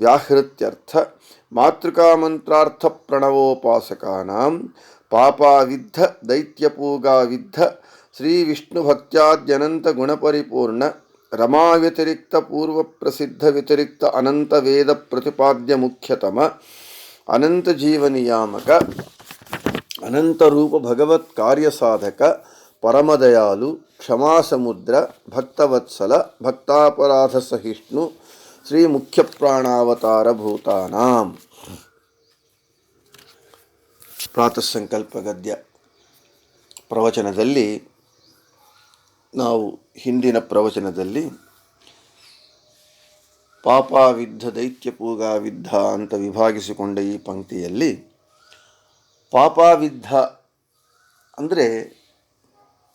ವ್ಯಾಹೃತ್ಯರ್ಥ ಮಾತೃಕಾಮಂತ್ರಾರ್ಥ ಪ್ರಣವೋಪಾಸಕಾನಾಂ ಪಾಪಾವಿದ್ಧ ದೈತ್ಯಪೂಗಾವಿದ್ಧ ಶ್ರೀ ವಿಷ್ಣು ಭಕ್ತ್ಯಾದ್ಯನಂತ ಗುಣಪರಿಪೂರ್ಣ ರಮಾವ್ಯತಿರಿಕ್ತ ಪೂರ್ವ ಪ್ರಸಿದ್ಧ ವ್ಯತಿರಿಕ್ತ ಅನಂತ ವೇದ ಪ್ರತಿಪಾದ್ಯ ಮುಖ್ಯತಮ ಅನಂತ ಜೀವನಿಯಾಮಕ ಅನಂತ ರೂಪ ಭಗವತ್ ಕಾರ್ಯಸಾಧಕ ಪರಮದಯಾಲು ಕ್ಷಮಾಸಮುದ್ರ ಭಕ್ತವತ್ಸಲ ಭಕ್ತಾಪರಾಧ ಸಹಿಷ್ಣು ಶ್ರೀ ಮುಖ್ಯ ಪ್ರಾಣಾವತಾರ ಭೂತಾನಾಂ ಪ್ರಾತಃ ಸಂಕಲ್ಪ ಗದ್ಯ ಪ್ರವಚನದಲ್ಲಿ, ನಾವು ಹಿಂದಿನ ಪ್ರವಚನದಲ್ಲಿ ಪಾಪಾವಿದ್ಧ ದೈತ್ಯಪೂಗಾವಿದ್ಧ ಅಂತ ವಿಭಾಗಿಸಿಕೊಂಡ ಈ ಪಂಕ್ತಿಯಲ್ಲಿ ಪಾಪಾವಿದ್ಧ ಅಂದರೆ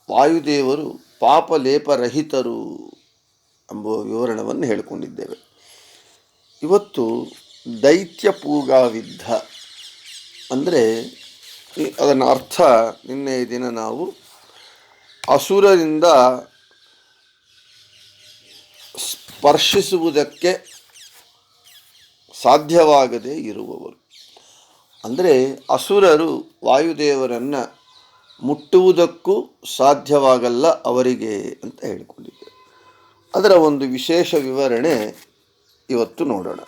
ವಾಯುದೇವರು ಪಾಪಲೇಪರಹಿತರು ಎಂಬುವ ವಿವರಣವನ್ನು ಹೇಳಿಕೊಂಡಿದ್ದೇವೆ. ಇವತ್ತು ದೈತ್ಯ ಪೂಗಾವಿದ್ಧ. ಅಂದರೆ ಅದನ್ನ ಅರ್ಥ ನಿನ್ನೆ ದಿನ ನಾವು ಅಸುರರಿಂದ ಸ್ಪರ್ಶಿಸುವುದಕ್ಕೆ ಸಾಧ್ಯವಾಗದೇ ಇರುವವರು. ಅಂದರೆ ಅಸುರರು ವಾಯುದೇವರನ್ನು ಮುಟ್ಟುವುದಕ್ಕೂ ಸಾಧ್ಯವಾಗಲ್ಲ ಅವರಿಗೆ ಅಂತ ಹೇಳಿಕೊಂಡಿದ್ದೆ ಅದರ ಒಂದು ವಿಶೇಷ ವಿವರಣೆ ಇವತ್ತು ನೋಡೋಣ.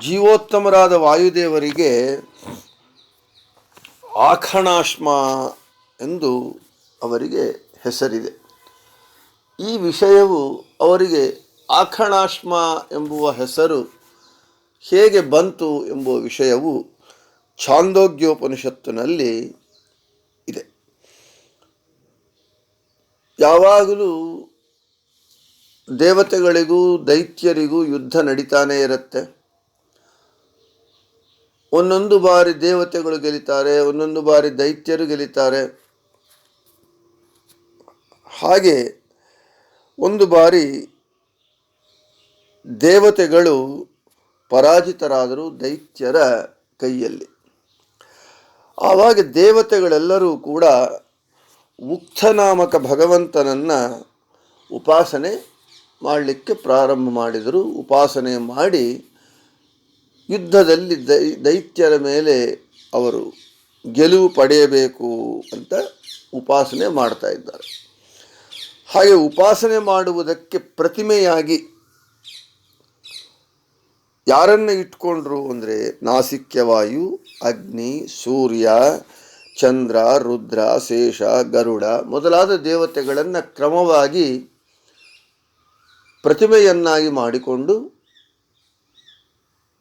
ಜೀವೋತ್ತಮರಾದ ವಾಯುದೇವರಿಗೆ ಆಖಣಾಶ್ಮ ಎಂದು ಅವರಿಗೆ ಹೆಸರಿದೆ. ಈ ವಿಷಯವು ಅವರಿಗೆ ಆಖಣಾಶ್ಮ ಎಂಬುವ ಹೆಸರು ಹೇಗೆ ಬಂತು ಎಂಬುವ ವಿಷಯವು ಛಾಂದೋಗ್ಯೋಪನಿಷತ್ತಿನಲ್ಲಿ ಇದೆ. ಯಾವಾಗಲೂ ದೇವತೆಗಳಿಗೂ ದೈತ್ಯರಿಗೂ ಯುದ್ಧ ನಡೀತಾನೇ ಇರುತ್ತೆ. ಒಂದೊಂದು ಬಾರಿ ದೇವತೆಗಳು ಗೆಲಿತಾರೆ ಒಂದೊಂದು ಬಾರಿ ದೈತ್ಯರು ಗೆಲಿತಾರೆ ಹಾಗೆ ಒಂದು ಬಾರಿ ದೇವತೆಗಳು ಪರಾಜಿತರಾದರು ದೈತ್ಯರ ಕೈಯಲ್ಲಿ. ಆವಾಗ ದೇವತೆಗಳೆಲ್ಲರೂ ಕೂಡ ಉಕ್ತನಾಮಕ ಭಗವಂತನನ್ನು ಉಪಾಸನೆ ಮಾಡಲಿಕ್ಕೆ ಪ್ರಾರಂಭ ಮಾಡಿದರು. ಉಪಾಸನೆ ಮಾಡಿ ಯುದ್ಧದಲ್ಲಿ ದೈತ್ಯರ ಮೇಲೆ ಅವರು ಗೆಲುವು ಪಡೆಯಬೇಕು ಅಂತ ಉಪಾಸನೆ ಮಾಡ್ತಾ ಇದ್ದಾರೆ. ಹಾಗೆ ಉಪಾಸನೆ ಮಾಡುವುದಕ್ಕೆ ಪ್ರತಿಮೆಯಾಗಿ ಯಾರನ್ನು ಇಟ್ಕೊಂಡ್ರು ಅಂದರೆ ನಾಸಿಕ್ಯವಾಯು ಅಗ್ನಿ, ಸೂರ್ಯ, ಚಂದ್ರ, ರುದ್ರ, ಶೇಷ, ಗರುಡ ಮೊದಲಾದ ದೇವತೆಗಳನ್ನು ಕ್ರಮವಾಗಿ ಪ್ರತಿಮೆಯನ್ನಾಗಿ ಮಾಡಿಕೊಂಡು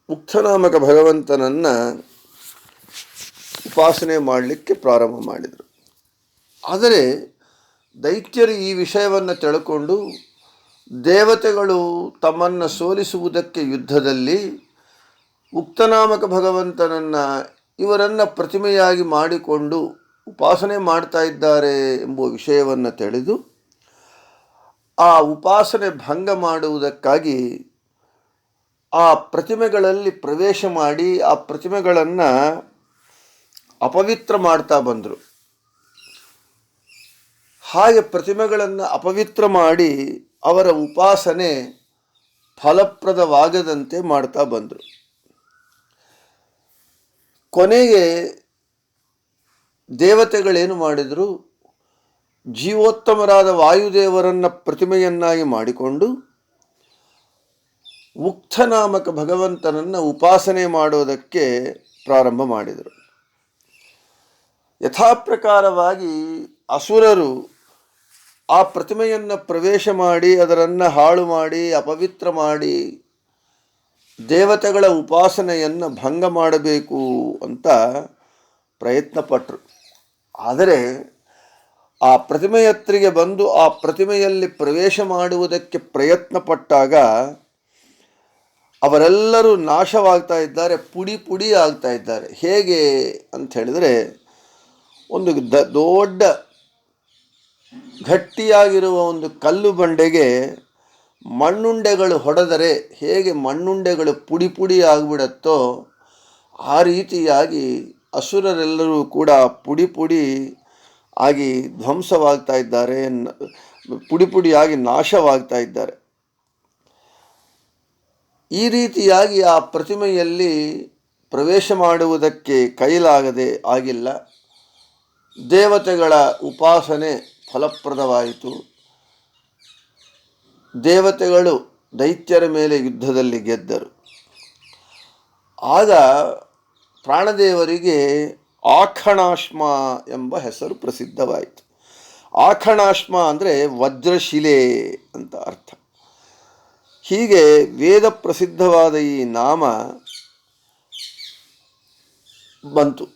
ಮುಕ್ತನಾಮಕ ಭಗವಂತನನ್ನು ಉಪಾಸನೆ ಮಾಡಲಿಕ್ಕೆ ಪ್ರಾರಂಭ ಮಾಡಿದರು. ಆದರೆ ದೈತ್ಯರು ಈ ವಿಷಯವನ್ನು ತಿಳ್ಕೊಂಡು ದೇವತೆಗಳು ತಮ್ಮನ್ನು ಸೋಲಿಸುವುದಕ್ಕೆ ಯುದ್ಧದಲ್ಲಿ ಉಕ್ತನಾಮಕ ಭಗವಂತನನ್ನು ಇವರನ್ನು ಪ್ರತಿಮೆಯಾಗಿ ಮಾಡಿಕೊಂಡು ಉಪಾಸನೆ ಮಾಡ್ತಾ ಇದ್ದಾರೆ ಎಂಬುವ ವಿಷಯವನ್ನು ತಿಳಿದು ಆ ಉಪಾಸನೆ ಭಂಗ ಮಾಡುವುದಕ್ಕಾಗಿ ಆ ಪ್ರತಿಮೆಗಳಲ್ಲಿ ಪ್ರವೇಶ ಮಾಡಿ ಆ ಪ್ರತಿಮೆಗಳನ್ನು ಅಪವಿತ್ರ ಮಾಡ್ತಾ ಬಂದರು. ಹಾಗೆ ಪ್ರತಿಮೆಗಳನ್ನು ಅಪವಿತ್ರ ಮಾಡಿ ಅವರ ಉಪಾಸನೆ ಫಲಪ್ರದವಾಗದಂತೆ ಮಾಡ್ತಾ ಬಂದರು. ಕೊನೆಗೆ ದೇವತೆಗಳೇನು ಮಾಡಿದರು? ಜೀವೋತ್ತಮರಾದ ವಾಯುದೇವರನ್ನ ಪ್ರತಿಮೆಯನ್ನಾಗಿ ಮಾಡಿಕೊಂಡು ಉಕ್ತನಾಮಕ ಭಗವಂತನನ್ನು ಉಪಾಸನೆ ಮಾಡೋದಕ್ಕೆ ಪ್ರಾರಂಭ ಮಾಡಿದರು. ಯಥಾಪ್ರಕಾರವಾಗಿ ಅಸುರರು ಆ ಪ್ರತಿಮೆಯನ್ನು ಪ್ರವೇಶ ಮಾಡಿ, ಅದರನ್ನು ಹಾಳು ಮಾಡಿ, ಅಪವಿತ್ರ ಮಾಡಿ ದೇವತೆಗಳ ಉಪಾಸನೆಯನ್ನು ಭಂಗ ಮಾಡಬೇಕು ಅಂತ ಪ್ರಯತ್ನಪಟ್ಟರು ಆದರೆ ಆ ಪ್ರತಿಮೆಯತ್ರಿಗೆ ಬಂದು ಆ ಪ್ರತಿಮೆಯಲ್ಲಿ ಪ್ರವೇಶ ಮಾಡುವುದಕ್ಕೆ ಪ್ರಯತ್ನ ಪಟ್ಟಾಗ ಅವರೆಲ್ಲರೂ ನಾಶವಾಗ್ತಾ ಇದ್ದಾರೆ, ಪುಡಿ ಪುಡಿ ಆಗ್ತಾ ಇದ್ದಾರೆ. ಹೇಗೆ ಅಂತ ಹೇಳಿದರೆ, ಒಂದು ದ ದೊಡ್ಡ ಗಟ್ಟಿಯಾಗಿರುವ ಒಂದು ಕಲ್ಲು ಬಂಡೆಗೆ ಮಣ್ಣುಂಡೆಗಳು ಹೊಡೆದರೆ ಹೇಗೆ ಮಣ್ಣುಂಡೆಗಳು ಪುಡಿ ಪುಡಿ ಆಗಿಬಿಡತ್ತೋ, ಆ ರೀತಿಯಾಗಿ ಅಸುರರೆಲ್ಲರೂ ಕೂಡ ಪುಡಿ ಪುಡಿ ಆಗಿ ಧ್ವಂಸವಾಗ್ತಾ ಇದ್ದಾರೆ ಪುಡಿ ಪುಡಿಯಾಗಿ ನಾಶವಾಗ್ತಾ ಇದ್ದಾರೆ. ಈ ರೀತಿಯಾಗಿ ಆ ಪ್ರತಿಮೆಯಲ್ಲಿ ಪ್ರವೇಶ ಮಾಡುವುದಕ್ಕೆ ಕೈಲಾಗದೆ ಆಗಿಲ್ಲ. ದೇವತೆಗಳ ಉಪಾಸನೆ ಫಲಪ್ರದವಾಯಿತು. ದೇವತೆಗಳು ದೈತ್ಯರ ಮೇಲೆ ಯುದ್ಧದಲ್ಲಿ ಗೆದ್ದರು. ಆಗ ಪ್ರಾಣದೇವರಿಗೆ ಆಖಣಾಶ್ಮ ಎಂಬ ಹೆಸರು ಪ್ರಸಿದ್ಧವಾಯಿತು. ಆಖಣಾಶ್ಮ ಅಂದರೆ ವಜ್ರಶಿಲೆ ಅಂತ ಅರ್ಥ. ಹೀಗೆ ವೇದ ಪ್ರಸಿದ್ಧವಾದ ಈ ನಾಮ ಬಂತು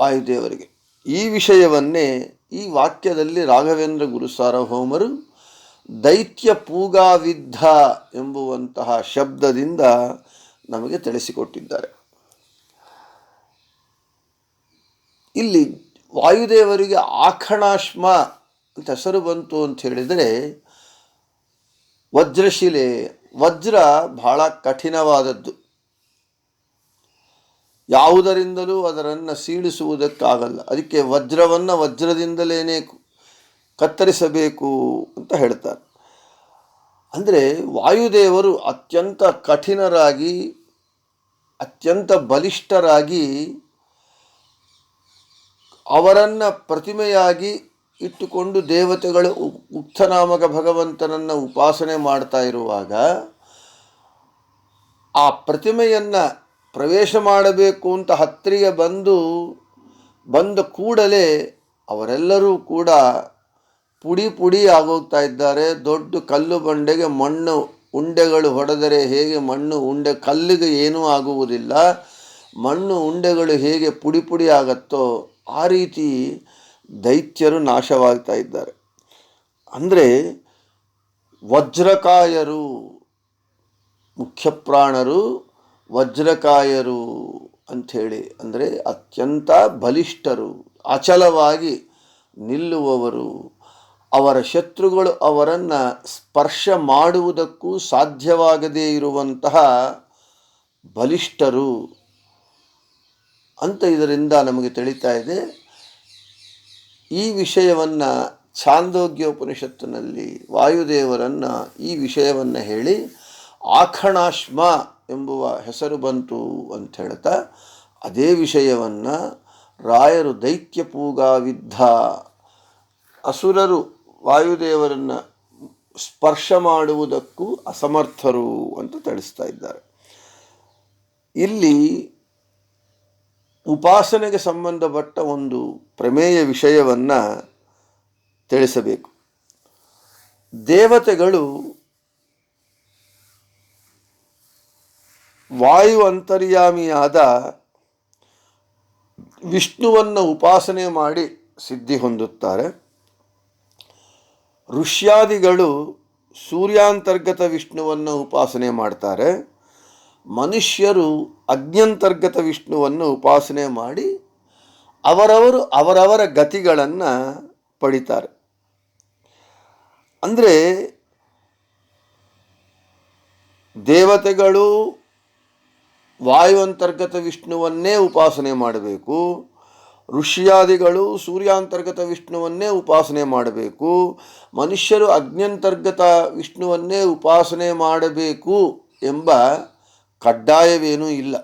ವಾಯುದೇವರಿಗೆ. ಈ ವಿಷಯವನ್ನೇ ಈ ವಾಕ್ಯದಲ್ಲಿ ರಾಘವೇಂದ್ರ ಗುರು ಸಾರ್ವಭೌಮರು ದೈತ್ಯ ಪೂಗಾವಿದ್ಧ ಎಂಬುವಂತಹ ಶಬ್ದದಿಂದ ನಮಗೆ ತಿಳಿಸಿಕೊಟ್ಟಿದ್ದಾರೆ. ಇಲ್ಲಿ ವಾಯುದೇವರಿಗೆ ಆಖಣಾಶ್ಮ ಅಂತ ಹೆಸರು ಬಂತು ಅಂತ ಹೇಳಿದರೆ, ವಜ್ರಶಿಲೆ, ವಜ್ರ ಬಹಳ ಕಠಿಣವಾದದ್ದು. ಯಾವುದರಿಂದಲೂ ಅದರನ್ನು ಸೀಳಿಸುವುದಕ್ಕಾಗಲ್ಲ. ಅದಕ್ಕೆ ವಜ್ರವನ್ನು ವಜ್ರದಿಂದಲೇ ಕತ್ತರಿಸಬೇಕು ಅಂತ ಹೇಳ್ತಾರೆ. ಅಂದರೆ ವಾಯುದೇವರು ಅತ್ಯಂತ ಕಠಿಣರಾಗಿ, ಅತ್ಯಂತ ಬಲಿಷ್ಠರಾಗಿ ಅವರನ್ನು ಪ್ರತಿಮೆಯಾಗಿ ಇಟ್ಟುಕೊಂಡು ದೇವತೆಗಳು ಉಕ್ತನಾಮಕ ಭಗವಂತನನ್ನು ಉಪಾಸನೆ ಮಾಡ್ತಾ ಇರುವಾಗ ಆ ಪ್ರತಿಮೆಯನ್ನು ಪ್ರವೇಶ ಮಾಡಬೇಕು ಅಂತ ಹತ್ತಿರಿಗೆ ಬಂದು, ಬಂದ ಕೂಡಲೇ ಅವರೆಲ್ಲರೂ ಕೂಡ ಪುಡಿ ಪುಡಿ ಆಗೋಗ್ತಾ ಇದ್ದಾರೆ. ದೊಡ್ಡ ಕಲ್ಲು ಬಂಡೆಗೆ ಮಣ್ಣು, ಉಂಡೆಗಳು ಹೊಡೆದರೆ ಹೇಗೆ ಮಣ್ಣು, ಉಂಡೆ ಕಲ್ಲಿಗೆ ಏನೂ ಆಗುವುದಿಲ್ಲ. ಮಣ್ಣು, ಉಂಡೆಗಳು ಹೇಗೆ ಪುಡಿ ಪುಡಿ ಆಗತ್ತೋ ಆ ರೀತಿ ದೈತ್ಯರು ನಾಶವಾಗ್ತಾ ಇದ್ದಾರೆ. ಅಂದರೆ ವಜ್ರಕಾಯರು ಮುಖ್ಯ ಪ್ರಾಣರು ವಜ್ರಕಾಯರು ಅಂಥೇಳಿ ಅಂದರೆ ಅತ್ಯಂತ ಬಲಿಷ್ಠರು, ಅಚಲವಾಗಿ ನಿಲ್ಲುವವರು, ಅವರ ಶತ್ರುಗಳು ಅವರನ್ನು ಸ್ಪರ್ಶ ಮಾಡುವುದಕ್ಕೂ ಸಾಧ್ಯವಾಗದೇ ಇರುವಂತಹ ಬಲಿಷ್ಠರು. ಅಂತ ಇದರಿಂದ ನಮಗೆ ತಿಳಿತಾ ಇದೆ. ಈ ವಿಷಯವನ್ನು ಛಾಂದೋಗ್ಯೋಪನಿಷತ್ತಿನಲ್ಲಿ ವಾಯುದೇವರನ್ನು ಈ ವಿಷಯವನ್ನು ಹೇಳಿ ಆಖಣಾಶ್ಮ ಎಂಬುವ ಹೆಸರು ಬಂತು ಅಂತ ಹೇಳ್ತಾ, ಅದೇ ವಿಷಯವನ್ನು ರಾಯರು ದೈತ್ಯ ಪೂಗಾವಿದ್ಧ ಅಸುರರು ವಾಯುದೇವರನ್ನು ಸ್ಪರ್ಶ ಮಾಡುವುದಕ್ಕೂ ಅಸಮರ್ಥರು ಅಂತ ತಿಳಿಸ್ತಾ ಇದ್ದಾರೆ. ಇಲ್ಲಿ ಉಪಾಸನೆಗೆ ಸಂಬಂಧಪಟ್ಟ ಒಂದು ಪ್ರಮೇಯ ವಿಷಯವನ್ನು ತಿಳಿಸಬೇಕು. ದೇವತೆಗಳು ವಾಯು ಅಂತರ್ಯಾಮಿಯಾದ ವಿಷ್ಣುವನ್ನು ಉಪಾಸನೆ ಮಾಡಿ ಸಿದ್ಧಿ ಹೊಂದುತ್ತಾರೆ. ಋಷ್ಯಾದಿಗಳು ಸೂರ್ಯಾಂತರ್ಗತ ವಿಷ್ಣುವನ್ನು ಉಪಾಸನೆ ಮಾಡ್ತಾರೆ. ಮನುಷ್ಯರು ಅಜ್ಞಂತರ್ಗತ ವಿಷ್ಣುವನ್ನು ಉಪಾಸನೆ ಮಾಡಿ ಅವರವರು ಅವರವರ ಗತಿಗಳನ್ನು ಪಡಿತಾರೆ. ಅಂದರೆ ದೇವತೆಗಳು ವಾಯುವಂತರ್ಗತ ವಿಷ್ಣುವನ್ನೇ ಉಪಾಸನೆ ಮಾಡಬೇಕು, ಋಷಿಯಾದಿಗಳು ಸೂರ್ಯಾಂತರ್ಗತ ವಿಷ್ಣುವನ್ನೇ ಉಪಾಸನೆ ಮಾಡಬೇಕು, ಮನುಷ್ಯರು ಅಗ್ನ್ಯಂತರ್ಗತ ವಿಷ್ಣುವನ್ನೇ ಉಪಾಸನೆ ಮಾಡಬೇಕು ಎಂಬ ಕಡ್ಡಾಯವೇನೂ ಇಲ್ಲ.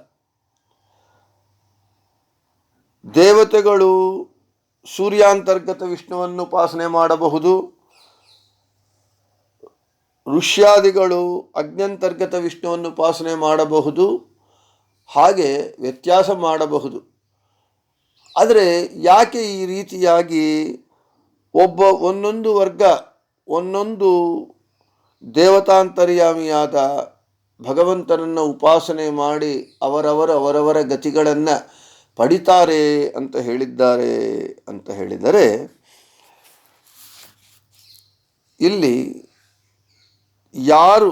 ದೇವತೆಗಳು ಸೂರ್ಯಾಂತರ್ಗತ ವಿಷ್ಣುವನ್ನು ಉಪಾಸನೆ ಮಾಡಬಹುದು. ಋಷ್ಯಾದಿಗಳು ಅಗ್ನ್ಯಂತರ್ಗತ ವಿಷ್ಣುವನ್ನು ಉಪಾಸನೆ ಮಾಡಬಹುದು. ಹಾಗೆ ವ್ಯತ್ಯಾಸ ಮಾಡಬಹುದು. ಆದರೆ ಯಾಕೆ ಈ ರೀತಿಯಾಗಿ ಒಬ್ಬ ಒಂದೊಂದು ವರ್ಗ, ಒಂದೊಂದು ದೇವತಾಂತರ್ಯಾಮಿಯಾದ ಭಗವಂತನನ್ನು ಉಪಾಸನೆ ಮಾಡಿ ಅವರವರ ಅವರವರ ಗತಿಗಳನ್ನು ಪಡಿತಾರೆ ಅಂತ ಹೇಳಿದ್ದಾರೆ ಅಂತ ಹೇಳಿದರೆ, ಇಲ್ಲಿ ಯಾರು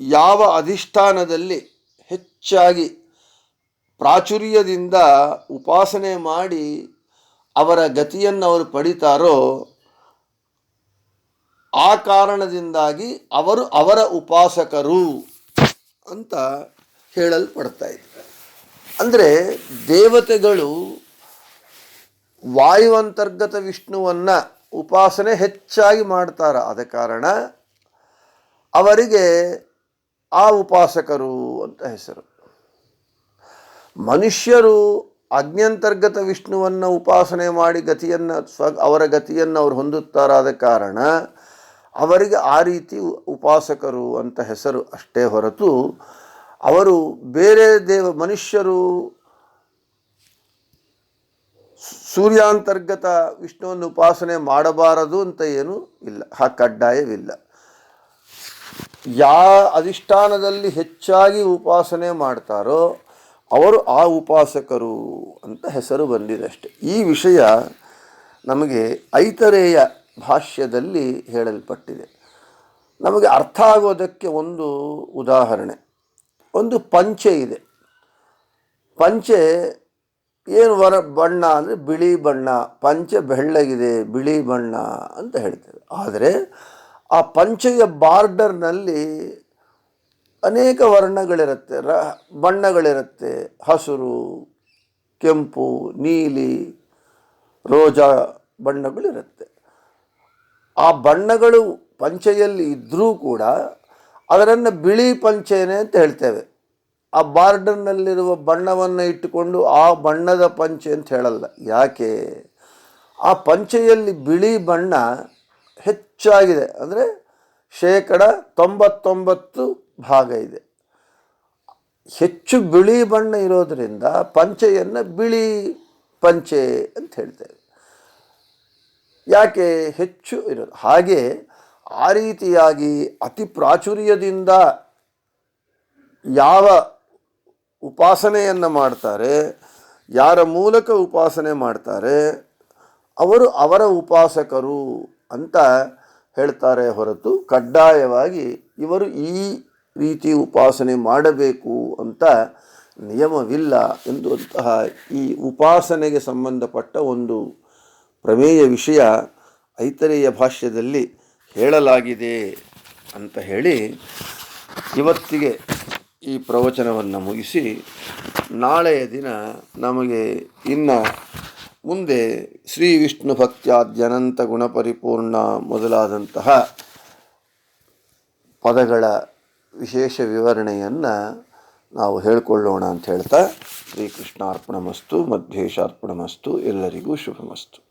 ಯಾವ ಅಧಿಷ್ಠಾನದಲ್ಲಿ ಹೆಚ್ಚಾಗಿ ಪ್ರಾಚುರ್ಯದಿಂದ ಉಪಾಸನೆ ಮಾಡಿ ಅವರ ಗತಿಯನ್ನು ಅವರು ಪಡಿತಾರೋ ಆ ಕಾರಣದಿಂದಾಗಿ ಅವರು ಅವರ ಉಪಾಸಕರು ಅಂತ ಹೇಳಲ್ಪಡ್ತಾ ಇದೆ ಅಂದರೆ ದೇವತೆಗಳು ವಾಯುವಂತರ್ಗತ ವಿಷ್ಣುವನ್ನು ಉಪಾಸನೆ ಹೆಚ್ಚಾಗಿ ಮಾಡ್ತಾರೆ ಆದ ಕಾರಣ ಅವರಿಗೆ ಆ ಉಪಾಸಕರು ಅಂತ ಹೆಸರು. ಮನುಷ್ಯರು ಅಗ್ನ್ಯಂತರ್ಗತ ವಿಷ್ಣುವನ್ನು ಉಪಾಸನೆ ಮಾಡಿ ಗತಿಯನ್ನು ಸ್ವ ಅವರ ಗತಿಯನ್ನು ಅವರು ಹೊಂದುತ್ತಾರಾದ ಕಾರಣ ಅವರಿಗೆ ಆ ರೀತಿ ಉಪಾಸಕರು ಅಂತ ಹೆಸರು ಅಷ್ಟೇ ಹೊರತು ಅವರು ಬೇರೆ ದೇವ, ಮನುಷ್ಯರು ಸೂರ್ಯಾಂತರ್ಗತ ವಿಷ್ಣುವನ್ನು ಉಪಾಸನೆ ಮಾಡಬಾರದು ಅಂತ ಏನು ಇಲ್ಲ, ಆ ಕಡ್ಡಾಯವಿಲ್ಲ. ಯಾ ಅಧಿಷ್ಠಾನದಲ್ಲಿ ಹೆಚ್ಚಾಗಿ ಉಪಾಸನೆ ಮಾಡ್ತಾರೋ ಅವರು ಆ ಉಪಾಸಕರು ಅಂತ ಹೆಸರು ಬಂದಿದೆ ಅಷ್ಟೆ. ಈ ವಿಷಯ ನಮಗೆ ಐತರೇಯ ಭಾಷ್ಯದಲ್ಲಿ ಹೇಳಲ್ಪಟ್ಟಿದೆ. ನಮಗೆ ಅರ್ಥ ಆಗೋದಕ್ಕೆ ಒಂದು ಉದಾಹರಣೆ. ಒಂದು ಪಂಚೆ ಇದೆ. ಪಂಚೆ ಏನು ವರ ಬಣ್ಣ ಅಂದರೆ ಬಿಳಿ ಬಣ್ಣ, ಪಂಚೆ ಬೆಳ್ಳಗಿದೆ, ಬಿಳಿ ಬಣ್ಣ ಅಂತ ಹೇಳ್ತೇವೆ ಆದರೆ ಆ ಪಂಚೆಯ ಬಾರ್ಡರ್ನಲ್ಲಿ ಅನೇಕ ವರ್ಣಗಳಿರುತ್ತೆ. ರ, ಬಣ್ಣಗಳಿರುತ್ತೆ. ಹಸಿರು, ಕೆಂಪು, ನೀಲಿ, ರೋಜಾ ಬಣ್ಣಗಳಿರುತ್ತೆ. ಆ ಬಣ್ಣಗಳು ಪಂಚೆಯಲ್ಲಿ ಇದ್ದರೂ ಕೂಡ ಅದರನ್ನು ಬಿಳಿ ಪಂಚೆನೆ ಅಂತ ಹೇಳ್ತೇವೆ. ಆ ಬಾರ್ಡರ್ನಲ್ಲಿರುವ ಬಣ್ಣವನ್ನು ಇಟ್ಟುಕೊಂಡು ಆ ಬಣ್ಣದ ಪಂಚೆ ಅಂತ ಹೇಳಲ್ಲ. ಯಾಕೆ? ಆ ಪಂಚೆಯಲ್ಲಿ ಬಿಳಿ ಬಣ್ಣ ಹೆಚ್ಚಾಗಿದೆ. ಅಂದರೆ ಶೇಕಡ ತೊಂಬತ್ತೊಂಬತ್ತು ಭಾಗ ಇದೆ. ಹೆಚ್ಚು ಬಿಳಿ ಬಣ್ಣ ಇರೋದರಿಂದ ಪಂಚೆಯನ್ನು ಬಿಳಿ ಪಂಚೆ ಅಂತ ಹೇಳ್ತೇವೆ. ಯಾಕೆ ಹೆಚ್ಚು ಇರೋದು? ಹಾಗೆ ಆ ರೀತಿಯಾಗಿ ಅತಿ ಪ್ರಾಚುರ್ಯದಿಂದ ಯಾವ ಉಪಾಸನೆಯನ್ನು ಮಾಡ್ತಾರೆ, ಯಾರ ಮೂಲಕ ಉಪಾಸನೆ ಮಾಡ್ತಾರೆ, ಅವರು ಅವರ ಉಪಾಸಕರು ಅಂತ ಹೇಳ್ತಾರೆ ಹೊರತು ಕಡ್ಡಾಯವಾಗಿ ಇವರು ಈ ರೀತಿ ಉಪಾಸನೆ ಮಾಡಬೇಕು ಅಂತ ನಿಯಮವಿಲ್ಲ ಎಂದುವಂತಹ ಈ ಉಪಾಸನೆಗೆ ಸಂಬಂಧಪಟ್ಟ ಒಂದು ಪ್ರಮೇಯ ವಿಷಯ ಐತರೇಯ ಭಾಷ್ಯದಲ್ಲಿ ಹೇಳಲಾಗಿದೆ ಅಂತ ಹೇಳಿ ಇವತ್ತಿಗೆ ಈ ಪ್ರವಚನವನ್ನು ಮುಗಿಸಿ ನಾಳೆಯ ದಿನ ನಮಗೆ ಇನ್ನು ಮುಂದೆ ಶ್ರೀ ವಿಷ್ಣು ಭಕ್ತ್ಯಾದ್ಯನಂತ ಗುಣಪರಿಪೂರ್ಣ ಮೊದಲಾದಂತಹ ಪದಗಳ ವಿಶೇಷ ವಿವರಣೆಯನ್ನು ನಾವು ಹೇಳಿಕೊಳ್ಳೋಣ ಅಂತ ಹೇಳ್ತಾ ಶ್ರೀಕೃಷ್ಣಾರ್ಪಣಮಸ್ತು ಮಧ್ವೇಶಾರ್ಪಣಮಸ್ತು ಎಲ್ಲರಿಗೂ ಶುಭಮಸ್ತು.